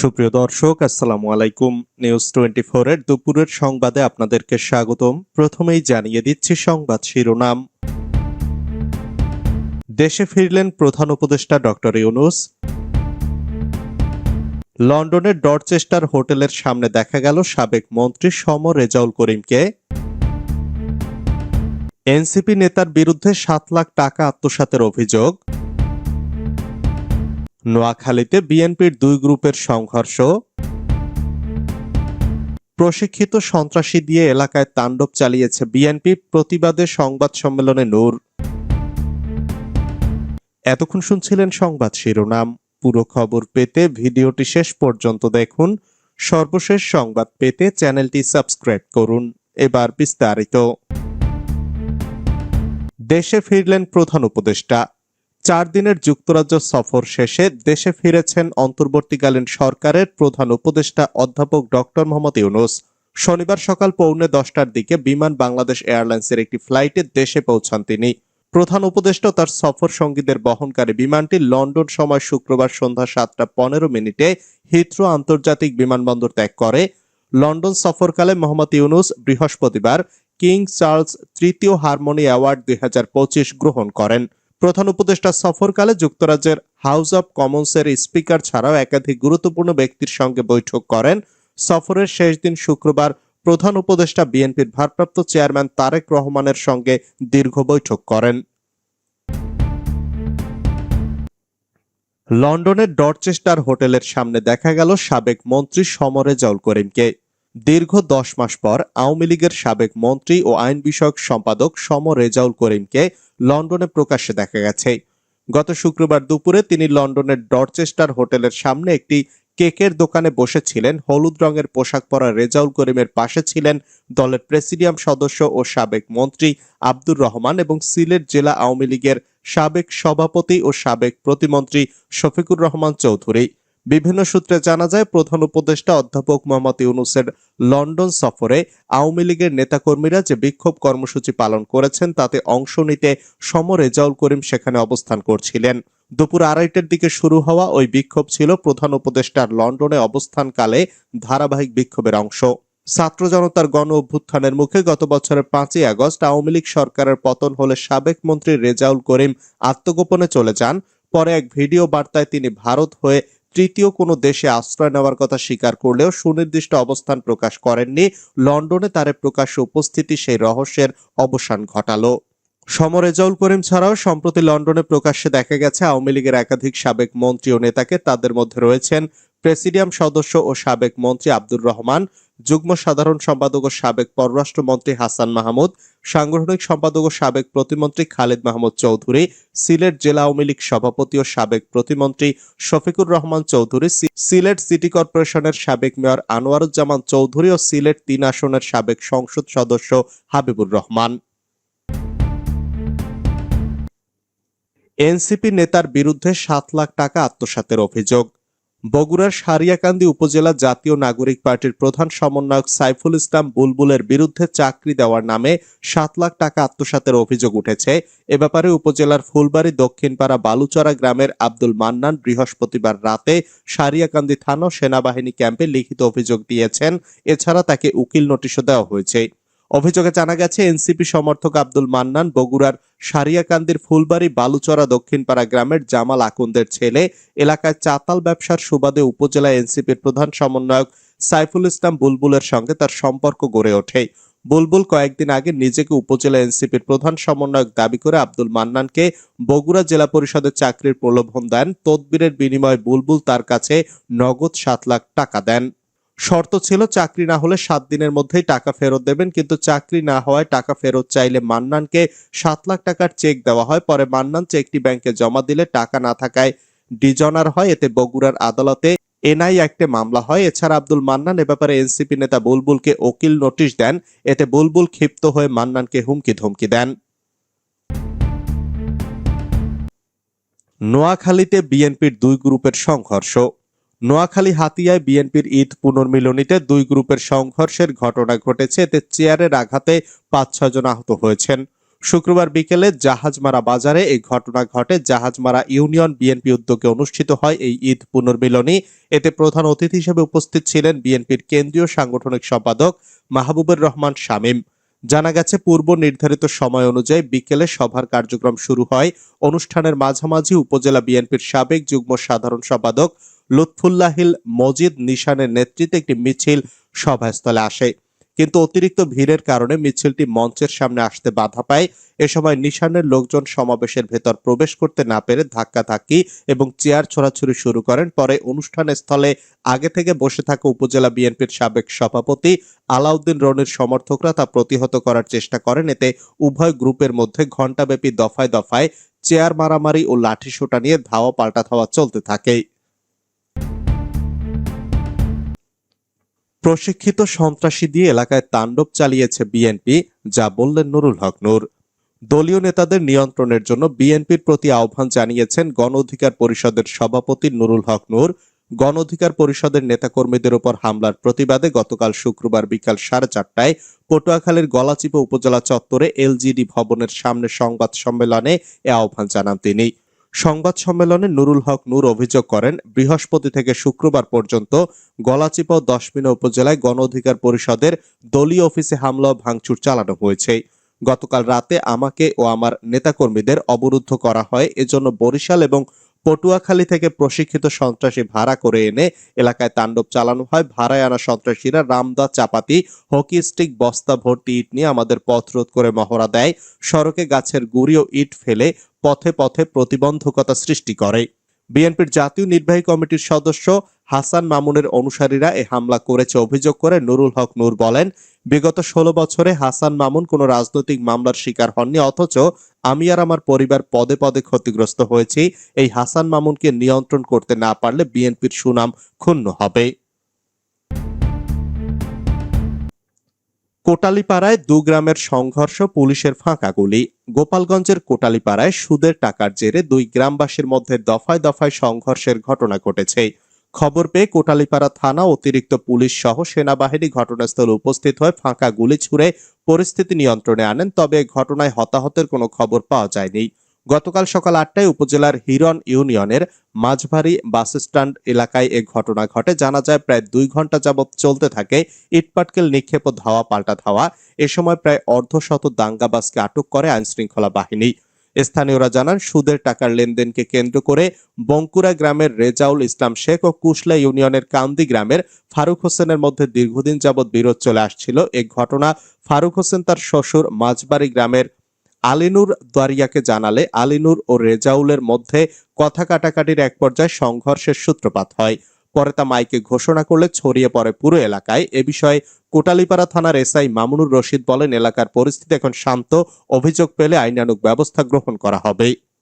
সুপ্রিয় দর্শক, আসসালামু আলাইকুম। নিউজ টোয়েন্টি এর দুপুরের সংবাদে আপনাদেরকে স্বাগতম। প্রথমেই জানিয়ে দিচ্ছি সংবাদ শিরোনাম। দেশে ফিরলেন প্রধান উপদেষ্টা ডক্টর ইউনুস। লন্ডনের ডরচেস্টার হোটেলের সামনে দেখা গেল সাবেক মন্ত্রী সম রেজাউল করিমকে। এনসিপি নেতার বিরুদ্ধে সাত লাখ টাকা আত্মসাতের অভিযোগ। নোয়াখালীতে বিএনপির দুই গ্রুপের সংঘর্ষ। প্রশিক্ষিত সন্ত্রাসী দিয়ে এলাকায় তাণ্ডব চালিয়েছে বিএনপি প্রতিবাদে সংবাদ সম্মেলনে নূর। এতক্ষণ শুনছিলেন সংবাদ শিরোনাম। পুরো খবর পেতে ভিডিওটি শেষ পর্যন্ত দেখুন। সর্বশেষ সংবাদ পেতে চ্যানেলটি সাবস্ক্রাইব করুন। এবার বিস্তারিত। দেশে ফিরলেন প্রধান উপদেষ্টা। চার দিনের যুক্তরাজ্য সফর শেষে দেশে ফিরেছেন অন্তর্বর্তীকালীন সরকারের প্রধান উপদেষ্টা অধ্যাপক ডক্টর মোহাম্মদ ইউনুস। শনিবার সকাল পৌনে দশটার দিকে বিমান বাংলাদেশ এয়ারলাইন্সের একটি ফ্লাইটে দেশে পৌঁছান তিনি। প্রধান উপদেষ্টা তার সফর সঙ্গীদের বহনকারী বিমানটি লন্ডন সময় শুক্রবার সন্ধ্যা সাতটা পনেরো মিনিটে হিথ্রো আন্তর্জাতিক বিমানবন্দর ত্যাগ করে। লন্ডন সফরকালে মোহাম্মদ ইউনুস বৃহস্পতিবার কিং চার্লস তৃতীয় হারমোনি অ্যাওয়ার্ড দুই হাজার পঁচিশ গ্রহণ করেন। প্রধান উপদেষ্টা সফরকালে যুক্তরাজ্যের হাউস অব কমন্সের স্পিকার ছাড়াও একাধিক গুরুত্বপূর্ণ ব্যক্তির সঙ্গে বৈঠক করেন। সফরের শেষ দিন শুক্রবার প্রধান উপদেষ্টা বিএনপির ভারপ্রাপ্ত চেয়ারম্যান তারেক রহমানের সঙ্গে দীর্ঘ বৈঠক করেন। লন্ডনের ডরচেস্টার হোটেলের সামনে দেখা গেল সাবেক মন্ত্রী সমরে জল করিমকে দীর্ঘ দশ মাস পর আওয়ামী লীগের সাবেক মন্ত্রী ও আইন বিষয়ক সম্পাদক সম রেজাউল করিমকে লন্ডনে প্রকাশ্যে দেখা গেছে। গত শুক্রবার দুপুরে তিনি লন্ডনের ডরচেস্টার হোটেলের সামনে একটি কেকের দোকানে বসেছিলেন। হলুদ রঙের পোশাক পরা রেজাউল করিমের পাশে ছিলেন দলের প্রেসিডিয়াম সদস্য ও সাবেক মন্ত্রী আব্দুর রহমান এবং সিলেট জেলা আওয়ামী লীগের সাবেক সভাপতি ও সাবেক প্রতিমন্ত্রী শফিকুর রহমান চৌধুরী। বিভিন্ন সূত্রে জানা যায়, প্রধান উপদেষ্টা অধ্যাপক মোহাম্মদ ইউনুসের লন্ডন সফরে আওয়ামী লীগের নেতাকর্মীরা যে বিক্ষোভ কর্মসূচি পালন করেছেন, তাতে অংশ নিতে সম রেজাউল করিম সেখানে অবস্থান করছিলেন। দুপুর আড়াইটার দিকে শুরু হওয়া ওই বিক্ষোভ ছিল প্রধান উপদেষ্টার লন্ডনে অবস্থানকালে ধারাবাহিক বিক্ষোভের অংশ। ছাত্র জনতার গণ অভ্যুত্থানের মুখে গত বছরের পাঁচই আগস্ট আওয়ামী লীগ সরকারের পতন হলে সাবেক মন্ত্রী রেজাউল করিম আত্মগোপনে চলে যান। পরে এক ভিডিও বার্তায় তিনি ভারত হয়ে তৃতীয় কোনো দেশে আশ্রয় নেওয়ার কথা স্বীকার করলেও সুনির্দিষ্ট অবস্থান প্রকাশ করেননি। লন্ডনে তার প্রকাশ্য উপস্থিতি সেই রহস্যের অবসান ঘটালো। সমরেজাউল করিম ছাড়াও সম্প্রতি লন্ডনে প্রকাশ্যে দেখা গেছে, আওয়ামী লীগের একাধিক সাবেক মন্ত্রী ও নেতাকে তাদের মধ্যে রয়েছেন প্রেসিডিয়াম সদস্য ও সাবেক মন্ত্রী আব্দুর রহমান। যুগ্ম সাধারণ সম্পাদক ও সাবেক পররাষ্ট্রমন্ত্রী হাসান মাহমুদ, সাংগঠনিক সম্পাদক ও সাবেক প্রতিমন্ত্রী খালেদ মাহমুদ চৌধুরী, সিলেট জেলা আওয়ামী লীগ সভাপতি ও সাবেক প্রতিমন্ত্রী শফিকুর রহমান চৌধুরী সিলেট সিটি কর্পোরেশনের সাবেক মেয়র আনোয়ারুজ্জামান চৌধুরী ও সিলেট তিন আসনের সাবেক সংসদ সদস্য হাবিবুর রহমান। এনসিপি নেতার বিরুদ্ধে সাত লাখ টাকা আত্মসাতের অভিযোগ। বগুড়ার সারিয়াকান্দি উপজেলা জাতীয় নাগরিক পার্টির প্রধান সমন্বয়ক সাইফুল ইসলাম বুলবুলের বিরুদ্ধে চাকরি দেওয়ার নামে সাত লাখ টাকা আত্মসাতের অভিযোগ উঠেছে। এ ব্যাপারে উপজেলার ফুলবাড়ি, দক্ষিণপাড়া, বালুচরা গ্রামের আব্দুল মান্নান বৃহস্পতিবার রাতে সারিয়াকান্দি থানা সেনাবাহিনী ক্যাম্পে লিখিত অভিযোগ দিয়েছেন। এছাড়া তাকে উকিল নোটিশও দেওয়া হয়েছে। অভিযোগে জানা গেছে, এনসিপি সমর্থক আব্দুল মান্নান বগুড়ার সারিয়াকান্দির ফুলবাড়ি বালুচরা দক্ষিণপাড়া গ্রামের জামাল আকুন্দের ছেলে, এলাকায় চাতাল ব্যবসার সুবাদে উপজেলা এনসিপির প্রধান সমন্বয়ক সাইফুল ইসলাম বুলবুলের সঙ্গে তার সম্পর্ক গড়ে ওঠে। বুলবুল কয়েকদিন আগে নিজেকে উপজেলা এনসিপির প্রধান সমন্বয়ক দাবি করে আব্দুল মান্নানকে বগুড়া জেলা পরিষদের চাকরির প্রলোভন দেন। তদবিরের বিনিময়ে বুলবুল তার কাছে নগদ সাত লাখ টাকা দেন। শর্ত ছিল চাকরি না হলে সাত দিনের মধ্যেই টাকা ফেরত দেবেন, কিন্তু চাকরি না হওয়ায় টাকা ফেরত চাইলে মান্নানকে সাত লাখ টাকার চেক দেওয়া হয়। পরে মান্নান চেকটি ব্যাংকে জমা দিলে টাকা না থাকায় ডিজনার হয়। এতে বগুড়ার আদালতে এনআই অ্যাক্টে মামলা হয়। এছাড়া আব্দুল মান্নান এ ব্যাপারে এনসিপি নেতা বুলবুলকে ওকিল নোটিশ দেন। এতে বুলবুল ক্ষিপ্ত হয়ে মান্নানকে হুমকি ধমকি দেন। নোয়াখালীতে বিএনপির দুই গ্রুপের সংঘর্ষ। নোয়াখালী হাতিয়ায় বিএনপির ঈদ পুনর্মিলনীতে দুই গ্রুপের সংঘর্ষের ঘটনা ঘটেছে। এতে চেয়ারের আঘাতে পাঁচ ছজন আহত হয়েছেন। শুক্রবার বিকেলে জাহাজমারা বাজারে এই ঘটনা ঘটে। জাহাজমারা ইউনিয়ন বিএনপি উদ্যোগে অনুষ্ঠিত হয় এই ঈদ পুনর্মিলনী। এতে প্রধান অতিথি হিসেবে উপস্থিত ছিলেন বিএনপির কেন্দ্রীয় সাংগঠনিক সম্পাদক মাহবুবুর রহমান শামীম। জানা গেছে, পূর্ব নির্ধারিত সময় অনুযায়ী বিকেলে সভার কার্যক্রম শুরু হয়। অনুষ্ঠানের মাঝামাঝি উপজেলা বিএনপির সাবেক যুগ্ম সাধারণ সম্পাদক লুৎফুল্লাহিল মজিদ নিশানের নেতৃত্বে একটি মিছিল সভাস্থলে আসে। কিন্তু অতিরিক্ত ভিড়ের কারণে মিছিলটি মঞ্চের সামনে আসতে বাধা পায়। এ সময় নিশানের লোকজন সমাবেশের ভেতর প্রবেশ করতে না পেরে ধাক্কাধাক্কি এবং চেয়ার ছোড়াছুড়ি শুরু করেন। পরে অনুষ্ঠান স্থলে আগে থেকে বসে থাকা উপজেলা বিএনপির সাবেক সভাপতি আলাউদ্দিন রনির সমর্থকরা তা প্রতিহত করার চেষ্টা করেন। এতে উভয় গ্রুপের মধ্যে ঘণ্টাব্যাপী দফায় দফায় চেয়ার মারামারি ও লাঠিসোঁটা নিয়ে ধাওয়া পাল্টা ধাওয়া চলতে থাকে। প্রশিক্ষিত সন্ত্রাসী দিয়ে এলাকায় তাণ্ডব চালিয়েছে বিএনপি, যা বললেন নুরুল হক নূর। দলীয় নেতাদের নিয়ন্ত্রণের জন্য বিএনপির প্রতি আহ্বান জানিয়েছেন গণ অধিকার পরিষদের সভাপতি নুরুল হক নূর। গণ অধিকার পরিষদের নেতাকর্মীদের উপর হামলার প্রতিবাদে গতকাল শুক্রবার বিকাল সাড়ে চারটায় পটুয়াখালীর গলাচিপা উপজেলা চত্বরে এলজিডি ভবনের সামনে সংবাদ সম্মেলনে এ আহ্বান জানান তিনি। সংবাদ সম্মেলনে নুরুল হক নূর অভিযোগ করেন, বৃহস্পতি থেকে শুক্রবার পর্যন্ত গলাচিপা দশমিনা উপজেলায় গণ অধিকার পরিষদের দলীয় অফিসে হামলা ও ভাঙচুর চালানো হয়েছে। গতকাল রাতে আমাকে ও আমার নেতাকর্মীদের অবরুদ্ধ করা হয়, এজন্য বরিশাল এবং পটুয়াখালী থেকে প্রশিক্ষিত সন্ত্রাসী ভাড়া করে এনে এলাকায় তাণ্ডব চালানো হয়। ভাড়ায় আনা সন্ত্রাসীরা রামদা, চাপাতি, হকি স্টিক, বস্তা, ভর্তি ইট নিয়ে আমাদের পথ রোধ করে মহড়া দেয়। সড়কে গাছের গুড়ি ও ইট ফেলে পথে পথে প্রতিবন্ধকতা সৃষ্টি করে। বিএনপির জাতীয় নির্বাহী কমিটির সদস্য হাসান মামুনের অনুসারীরা এ হামলা করেছে অভিযোগ করে নুরুল হক নূর বলেন, বিগত ষোলো বছরে হাসান মামুন কোনো রাজনৈতিক মামলার শিকার হননি, অথচ আমি আর আমার পরিবার পদে পদে ক্ষতিগ্রস্ত হয়েছি। এই হাসান মামুনকে নিয়ন্ত্রণ করতে না পারলে বিএনপির সুনাম ক্ষুণ্ণ হবে। কোটালীপাড়ায় দু গ্রামের সংঘর্ষ, পুলিশের ফাঁকা গুলি। গোপালগঞ্জের কোটালিপাড়ায় সুদের টাকার জেরে দুই গ্রামবাসীর মধ্যে দফায় দফায় সংঘর্ষের ঘটনা ঘটেছে। খবর পেয়ে কোটালিপাড়া থানা অতিরিক্ত পুলিশ সহ সেনাবাহিনী ঘটনাস্থলে উপস্থিত হয়ে ফাঁকা গুলি ছুড়ে পরিস্থিতি নিয়ন্ত্রণে আনেন, তবে ঘটনায় হতাহতের কোনো খবর পাওয়া যায়নি। গতকাল সকাল আটটায় উপজেলার হিরন ইউনিয়নের মাঝভারি বাস স্ট্যান্ড এলাকায় এ ঘটনা ঘটে। জানা যায়, প্রায় দুই ঘণ্টা যাবৎ চলতে থাকে। ইটপাটকেল নিক্ষেপ ও ধাওয়া পাল্টা ধাওয়া। এ সময় প্রায় অর্ধশত দাঙ্গাবাজকে আটক করে আইনশৃঙ্খলা বাহিনী। স্থানীয়রা জানান, সুদের টাকার লেনদেনকে কেন্দ্র করে বঙ্কুরা গ্রামের রেজাউল ইসলাম শেখ ও কুশলা ইউনিয়নের কান্দি গ্রামের ফারুক হোসেনের মধ্যে দীর্ঘদিন যাবৎ বিরোধ চলে আসছিল। এই ঘটনা ফারুক হোসেন তার শ্বশুর মাঝবাড়ি গ্রামের আলিনুর দারিয়াকে জানালে আলিনুর ও রেজাউলের মধ্যে কথা কাটাকাটির এক পর্যায়ে সংঘর্ষের সূত্রপাত হয়। পরে তা মাইকে ঘোষণা করলে ছড়িয়ে পড়ে পুরো এলাকায়। এ বিষয়ে কোটালিপাড়া থানার এসআই মামুনুর রশিদ বলেন, এলাকার পরিস্থিতি এখন শান্ত। অভিযোগ পেলে আইনানুক ব্যবস্থা গ্রহণ করা হবে।